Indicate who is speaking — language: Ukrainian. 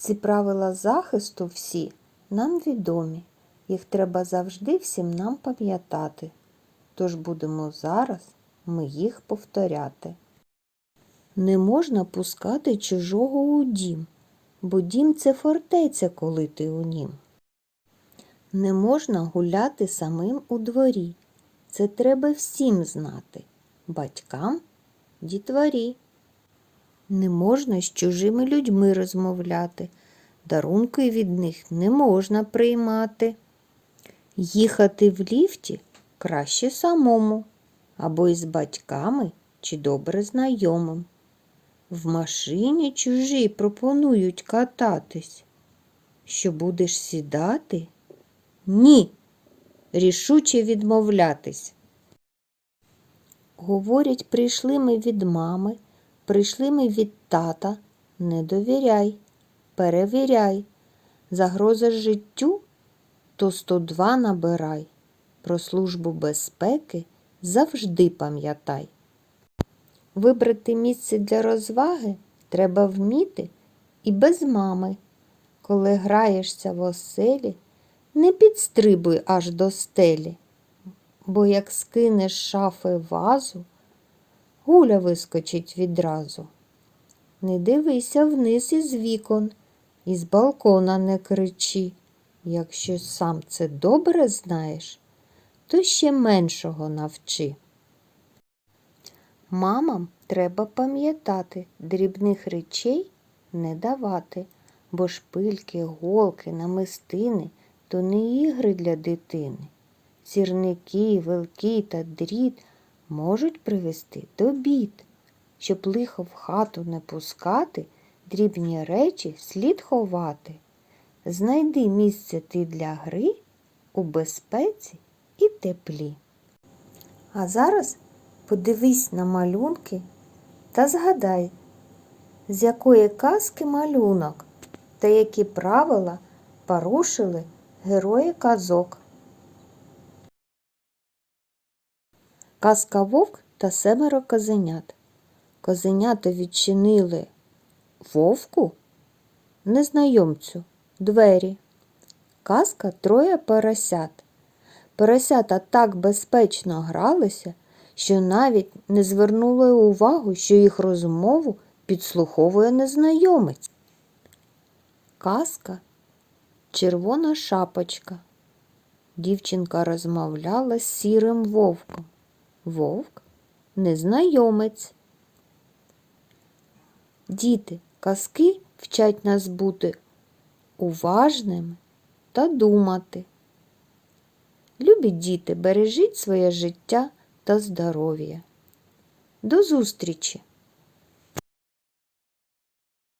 Speaker 1: Ці правила захисту всі нам відомі. Їх треба завжди всім нам пам'ятати. Тож будемо зараз ми їх повторяти. Не можна пускати чужого у дім, бо дім це фортеця, коли ти у нім. Не можна гуляти самим у дворі. Це треба всім знати. Батькам, дітворі. Не можна з чужими людьми розмовляти. Дарунки від них не можна приймати. Їхати в ліфті краще самому, або із батьками чи добре знайомим. В машині чужі пропонують кататись. Що будеш сідати? Ні. Рішуче відмовлятись. Говорять, прийшли ми від мами, прийшли ми від тата. Не довіряй, перевіряй. Загроза життю, то 102 набирай. Про службу безпеки завжди пам'ятай. Вибрати місце для розваги треба вміти і без мами. Коли граєшся в оселі, не підстрибуй аж до стелі, бо як скинеш шафи вазу, гуля вискочить відразу. Не дивися вниз із вікон, і з балкона не кричи. Якщо сам це добре знаєш, то ще меншого навчи. Мамам треба пам'ятати, дрібних речей не давати, бо шпильки, голки, намистини то не ігри для дитини. Сірники, вилки та дріт можуть привести до бід. Щоб лихо в хату не пускати, дрібні речі слід ховати. Знайди місце ти для гри у безпеці і теплі. А зараз подивись на малюнки та згадай, з якої казки малюнок та які правила порушили герої казок. Казка вовк та семеро козенят. Козенята відчинили вовку, незнайомцю, двері. Казка троє поросят. Поросята так безпечно гралися, що навіть не звернули увагу, що їх розмову підслуховує незнайомець. Казка Червона шапочка. Дівчинка розмовляла з сірим вовком. Вовк незнайомець. Діти, казки вчать нас бути уважними та думати. Любі діти, бережіть своє життя та здоров'я. До зустрічі!